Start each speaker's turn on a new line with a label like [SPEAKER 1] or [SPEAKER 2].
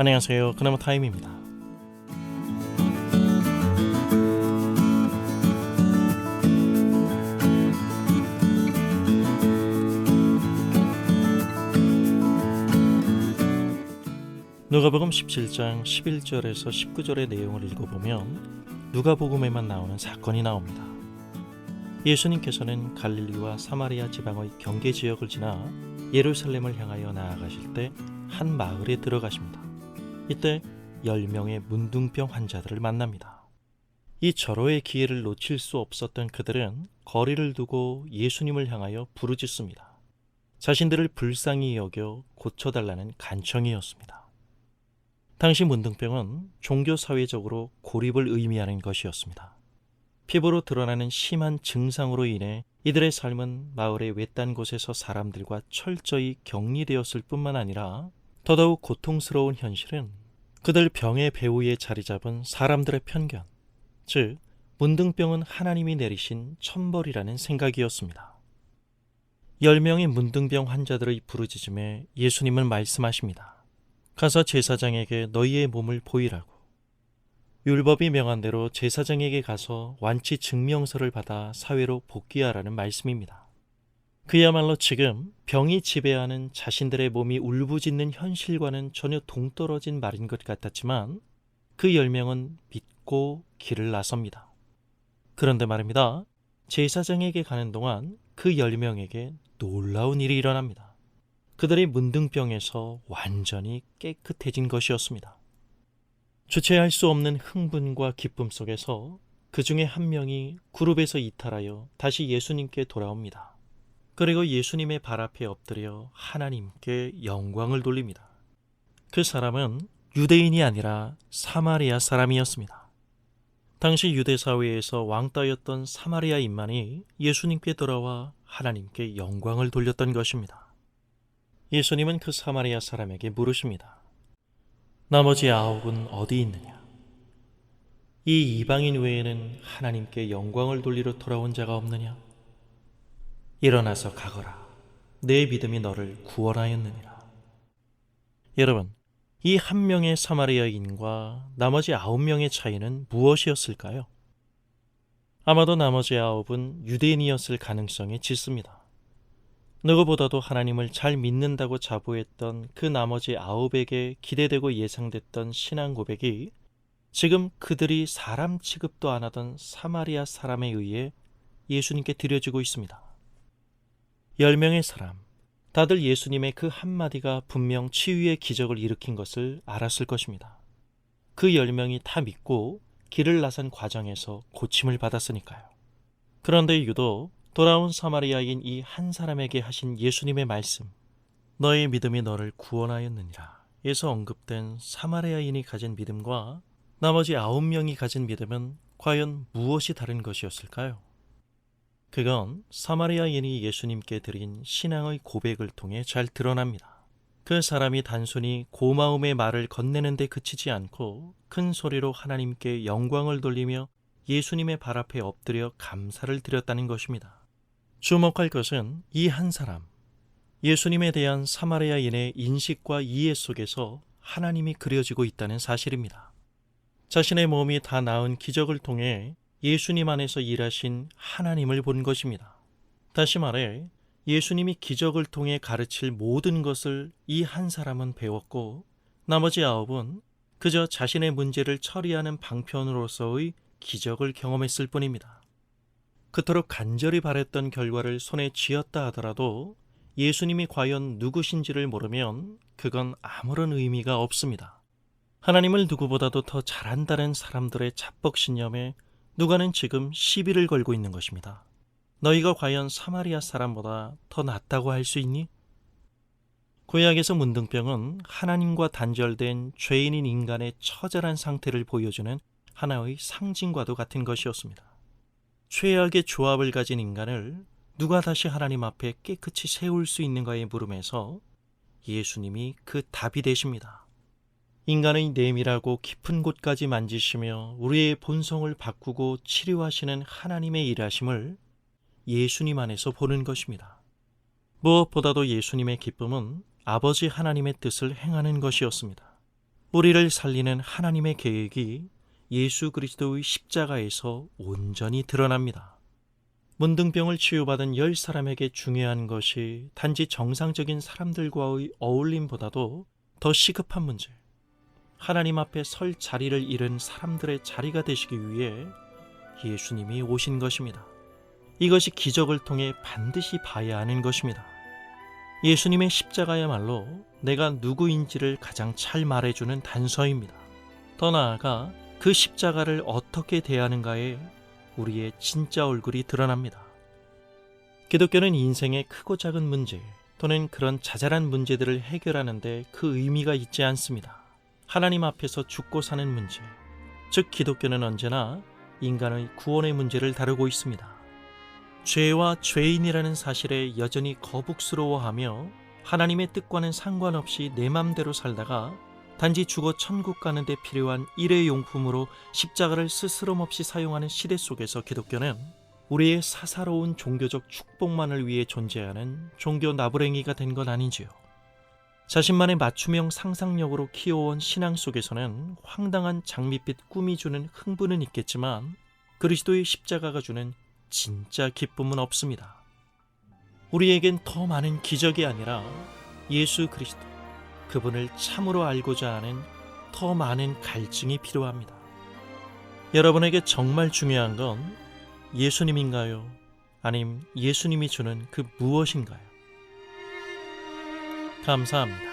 [SPEAKER 1] 안녕하세요. 그나마 타임입니다. 누가복음 17장 11절에서 19절의 내용을 읽어보면 누가복음에만 나오는 사건이 나옵니다. 예수님께서는 갈릴리와 사마리아 지방의 경계 지역을 지나 예루살렘을 향하여 나아가실 때 한 마을에 들어가십니다. 이때 10명의 문둥병 환자들을 만납니다. 이 절호의 기회를 놓칠 수 없었던 그들은 거리를 두고 예수님을 향하여 부르짖습니다. 자신들을 불쌍히 여겨 고쳐달라는 간청이었습니다. 당시 문둥병은 종교 사회적으로 고립을 의미하는 것이었습니다. 피부로 드러나는 심한 증상으로 인해 이들의 삶은 마을의 외딴 곳에서 사람들과 철저히 격리되었을 뿐만 아니라 더더욱 고통스러운 현실은 그들 병의 배후에 자리 잡은 사람들의 편견, 즉 문둥병은 하나님이 내리신 천벌이라는 생각이었습니다. 열 명의 문둥병 환자들의 부르짖음에 예수님은 말씀하십니다. 가서 제사장에게 너희의 몸을 보이라고. 율법이 명한 대로 제사장에게 가서 완치 증명서를 받아 사회로 복귀하라는 말씀입니다. 그야말로 지금 병이 지배하는 자신들의 몸이 울부짖는 현실과는 전혀 동떨어진 말인 것 같았지만 그 열 명은 믿고 길을 나섭니다. 그런데 말입니다. 제사장에게 가는 동안 그 열 명에게 놀라운 일이 일어납니다. 그들의 문둥병에서 완전히 깨끗해진 것이었습니다. 주체할 수 없는 흥분과 기쁨 속에서 그 중에 한 명이 그룹에서 이탈하여 다시 예수님께 돌아옵니다. 그리고 예수님의 발 앞에 엎드려 하나님께 영광을 돌립니다. 그 사람은 유대인이 아니라 사마리아 사람이었습니다. 당시 유대 사회에서 왕따였던 사마리아인만이 예수님께 돌아와 하나님께 영광을 돌렸던 것입니다. 예수님은 그 사마리아 사람에게 물으십니다. 나머지 아홉은 어디 있느냐? 이 이방인 외에는 하나님께 영광을 돌리러 돌아온 자가 없느냐? 일어나서 가거라. 내 믿음이 너를 구원하였느니라. 여러분, 이 한 명의 사마리아인과 나머지 아홉 명의 차이는 무엇이었을까요? 아마도 나머지 아홉은 유대인이었을 가능성이 짙습니다. 누구보다도 하나님을 잘 믿는다고 자부했던 그 나머지 아홉에게 기대되고 예상됐던 신앙 고백이 지금 그들이 사람 취급도 안 하던 사마리아 사람에 의해 예수님께 드려지고 있습니다. 열 명의 사람, 다들 예수님의 그 한마디가 분명 치유의 기적을 일으킨 것을 알았을 것입니다. 그 열 명이 다 믿고 길을 나선 과정에서 고침을 받았으니까요. 그런데 유독 돌아온 사마리아인 이 한 사람에게 하신 예수님의 말씀, 너의 믿음이 너를 구원하였느니라. 에서 언급된 사마리아인이 가진 믿음과 나머지 아홉 명이 가진 믿음은 과연 무엇이 다른 것이었을까요? 그건 사마리아인이 예수님께 드린 신앙의 고백을 통해 잘 드러납니다. 그 사람이 단순히 고마움의 말을 건네는 데 그치지 않고 큰 소리로 하나님께 영광을 돌리며 예수님의 발 앞에 엎드려 감사를 드렸다는 것입니다. 주목할 것은 이 한 사람, 예수님에 대한 사마리아인의 인식과 이해 속에서 하나님이 그려지고 있다는 사실입니다. 자신의 몸이 다 나은 기적을 통해 예수님 안에서 일하신 하나님을 본 것입니다. 다시 말해 예수님이 기적을 통해 가르칠 모든 것을 이 한 사람은 배웠고 나머지 아홉은 그저 자신의 문제를 처리하는 방편으로서의 기적을 경험했을 뿐입니다. 그토록 간절히 바랬던 결과를 손에 쥐었다 하더라도 예수님이 과연 누구신지를 모르면 그건 아무런 의미가 없습니다. 하나님을 누구보다도 더 잘한다는 사람들의 잡벅신념에 누가는 지금 시비를 걸고 있는 것입니다. 너희가 과연 사마리아 사람보다 더 낫다고 할 수 있니? 구약에서 문둥병은 하나님과 단절된 죄인인 인간의 처절한 상태를 보여주는 하나의 상징과도 같은 것이었습니다. 최악의 조합을 가진 인간을 누가 다시 하나님 앞에 깨끗이 세울 수 있는가의 물음에서 예수님이 그 답이 되십니다. 인간의 내밀하고 깊은 곳까지 만지시며 우리의 본성을 바꾸고 치료하시는 하나님의 일하심을 예수님 안에서 보는 것입니다. 무엇보다도 예수님의 기쁨은 아버지 하나님의 뜻을 행하는 것이었습니다. 우리를 살리는 하나님의 계획이 예수 그리스도의 십자가에서 온전히 드러납니다. 문둥병을 치유받은 열 사람에게 중요한 것이 단지 정상적인 사람들과의 어울림보다도 더 시급한 문제. 하나님 앞에 설 자리를 잃은 사람들의 자리가 되시기 위해 예수님이 오신 것입니다. 이것이 기적을 통해 반드시 봐야 하는 것입니다. 예수님의 십자가야말로 내가 누구인지를 가장 잘 말해주는 단서입니다. 더 나아가 그 십자가를 어떻게 대하는가에 우리의 진짜 얼굴이 드러납니다. 기독교는 인생의 크고 작은 문제 또는 그런 자잘한 문제들을 해결하는데 그 의미가 있지 않습니다. 하나님 앞에서 죽고 사는 문제, 즉 기독교는 언제나 인간의 구원의 문제를 다루고 있습니다. 죄와 죄인이라는 사실에 여전히 거북스러워하며 하나님의 뜻과는 상관없이 내 맘대로 살다가 단지 죽어 천국 가는데 필요한 일회용품으로 십자가를 스스럼 없이 사용하는 시대 속에서 기독교는 우리의 사사로운 종교적 축복만을 위해 존재하는 종교 나부랭이가 된 건 아닌지요. 자신만의 맞춤형 상상력으로 키워온 신앙 속에서는 황당한 장밋빛 꿈이 주는 흥분은 있겠지만 그리스도의 십자가가 주는 진짜 기쁨은 없습니다. 우리에겐 더 많은 기적이 아니라 예수 그리스도, 그분을 참으로 알고자 하는 더 많은 갈증이 필요합니다. 여러분에게 정말 중요한 건 예수님인가요? 아님 예수님이 주는 그 무엇인가요? 감사합니다.